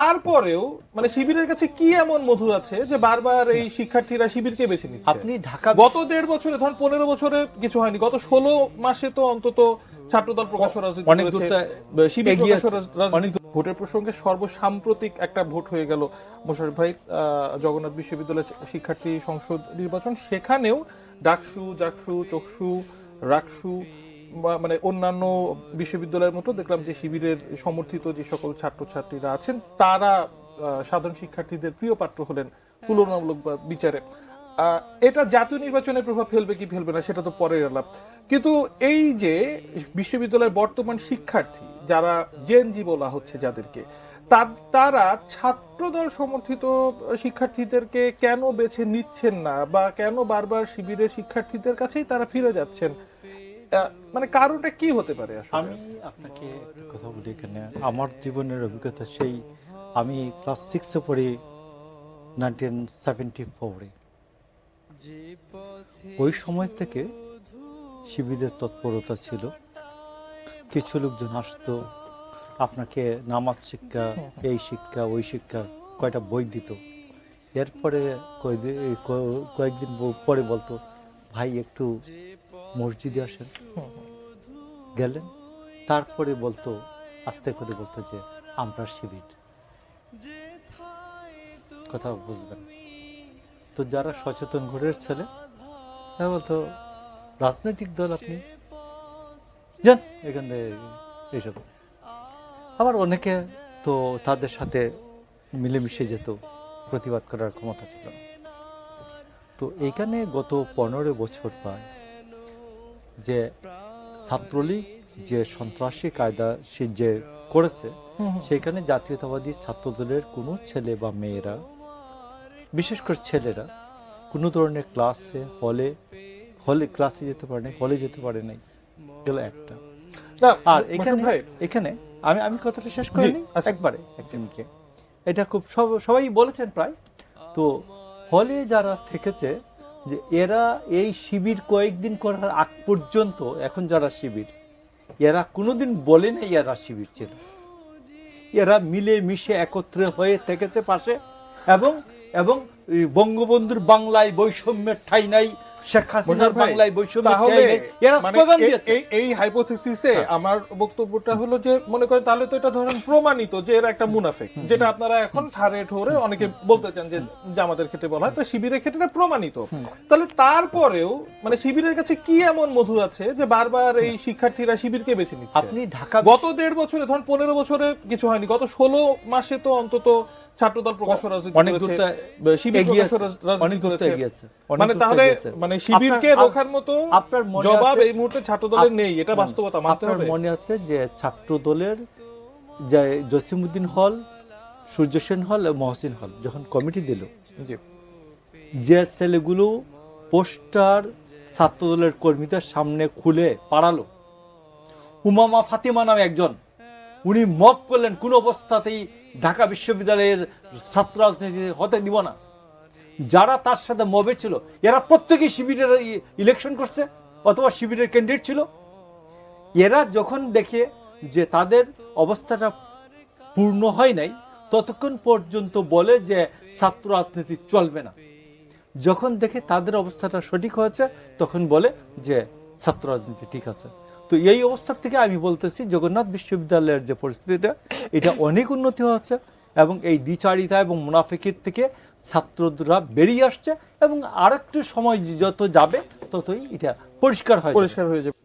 তারপরেও মানে শিবিরের কাছে কি এমন মধু আছে যে বারবার এই শিক্ষার্থীরা শিবিরকে বেছে নিচ্ছে? আপনি ঢাকা গত দেড় বছরে ধরুন পনেরো বছরে কিছু হয়নি গত ষোলো মাসে তো অন্তত ছাত্রদল প্রকাশ্য রাজনীতি অনেক শিবির ভোটের প্রসঙ্গে সর্বসাম্প্রতিক একটা ভোট হয়ে গেল মোশারফ ভাই আহ, জগন্নাথ বিশ্ববিদ্যালয়ের শিক্ষার্থী সংসদ নির্বাচন। সেখানেও ডাকসু জাকসু চকসু রাকসু মানে অন্যান্য বিশ্ববিদ্যালয়ের মতো দেখলাম যে শিবিরের সমর্থিত যে সকল ছাত্রছাত্রীরা আছেন, তারা সাধারণ শিক্ষার্থীদের প্রিয় পাত্র হলেন তুলনামূলক বিচারে। এটা জাতীয় নির্বাচনের প্রভাব ফেলবে কি ফেলবে না সেটা তো পরের আলাপ। কিন্তু এই যে বিশ্ববিদ্যালয়ের বর্তমান শিক্ষার্থী, যারা জেএনজি বলা হচ্ছে যাদেরকে তারা ছাত্রদল সমর্থিত শিক্ষার্থীদেরকে কেন বেছে নিচ্ছেন না বা কেন বারবার শিবিরের শিক্ষার্থীদের কাছেই তারা ফিরে যাচ্ছেন? মানে কারণটা কি হতে পারে আমি আপনাকে কথা বলি এখানে। আমার জীবনের অভিজ্ঞতা সেই, আমি ক্লাস সিক্সে পড়ি নাইনটিন সেভেন্টি ফোরে ওই সময় থেকে শিবিরের তৎপরতা ছিল। কিছু লোকজন আসতো, আপনাকে নামাজ শিক্ষা, এই শিক্ষা, ওই শিক্ষা, কয়টা বই দিত। এরপরে কয়েকদিন কয়েকদিন পরে বলতো, ভাই, একটু মসজিদে আসেন। গেলেন। তারপরে বলতো, আস্তে করে বলতো যে, আমরা শিবির। কথা বুঝবেন। তো যারা সচেতন ঘরের ছেলে, তারা বলতো, রাজনৈতিক দল আপনি? যান, এখান থেকে এইসব আবার অনেকে তো তাদের সাথে মিলেমিশে যেত, প্রতিবাদ করার ক্ষমতা ছিল তো এইখানে গত পনেরো বছর প্রায় যে ছাত্রলীগ যে সন্ত্রাসী কায়দা সে যে করেছে সেখানে জাতীয়তাবাদী ছাত্রদলের কোনো ছেলে বা মেয়েরা বিশেষ করে ছেলেরা কোনো ধরনের ক্লাসে হলে হলে ক্লাসে যেতে পারে নাই হলে যেতে পারে নাই গেল একটা। না আর এখানে ভাই এখানে আমি আমি কথাটা শেষ করে আচ্ছা। একবারে একজনকে। এটা খুব সব- সবাই বলেছেন প্রায়। তো হলে যারা থেকেছে যে এরা এই শিবির কয়েকদিন করার আগ পর্যন্ত, এখন যারা শিবির, এরা কোনোদিন বলে না এরা শিবির ছিল। এরা মিলে মিশে একত্রে হয়ে থেকেছে পাশে এবং এবং বঙ্গবন্ধুর বাংলায় বৈষম্যের ঠাই নাই শেখ হাসিনার বাংলায় বৈষম্যের তাহলে এরা মানে স্লোগান দিয়েছে। এই- এই হাইপোথিসিসে আমার বক্তব্যটা হলো যে মনে করেন তাহলে তো এটা ধরেন প্রমাণিত যে এরা একটা মুনাফেক যেটা আপনারা এখন ঠারে ঠোরে অনেকে বলতে চান যে জামাতের ক্ষেত্রে বলা হয় তো শিবিরের ক্ষেত্রে প্রমাণিত। তাহলে তারপরেও মানে শিবিরের কাছে কি এমন মধু আছে যে বারবার এই শিক্ষার্থীরা শিবিরকে বেছে নিচ্ছে? আপনি ঢাকা গত দেড় বছরে ধরুন পনেরো বছরে কিছু হয়নি গত ষোলো মাসে তো অন্তত ছাত্রদল অনেক করেছে শিবির অনেক মানে তাহলে মানে শিবিরকে রোখার মতো আপনার জবাব এই মুহূর্তে ছাত্রদলের নেই এটা বাস্তবতা মানতে হবে। মনে আছে যে ছাত্র দলের যে জসিমউদ্দিন হল সূর্য সেন হল মহসিন হল যখন কমিটি দিল যে ছেলেগুলো পোস্টার ছাত্র দলের কর্মীদের সামনে খুলে পাড়ালো উমামা ফাতিমা নামে একজন উনি মত করলেন, কোন অবস্থাতেই ঢাকা বিশ্ববিদ্যালয়ের ছাত্র রাজনীতি হতে দিব না। যারা তার সাথে মবে ছিল, এরা প্রত্যেকেই শিবিরের ইলেকশন করছে, অথবা শিবিরের ক্যান্ডিডেট ছিল। এরা যখন দেখে যে তাদের অবস্থাটা পূর্ণ হয় নাই, ততক্ষণ পর্যন্ত বলে যে ছাত্র রাজনীতি চলবে না। যখন দেখে তাদের অবস্থাটা সঠিক হয়েছে, তখন বলে যে ছাত্র রাজনীতি ঠিক আছে। তো এই অবস্থার থেকে আমি বলতেছি, জগন্নাথ বিশ্ববিদ্যালয়ের যে পরিস্থিতিটা, এটা অনেক উন্নতি হচ্ছে এবং এই দ্বিচারিতা এবং মুনাফিকের থেকে ছাত্ররা বেরিয়ে আসছে এবং আরেকটু সময় যত যাবে, ততই এটা পরিষ্কার হয় পরিষ্কার হয়ে যাবে।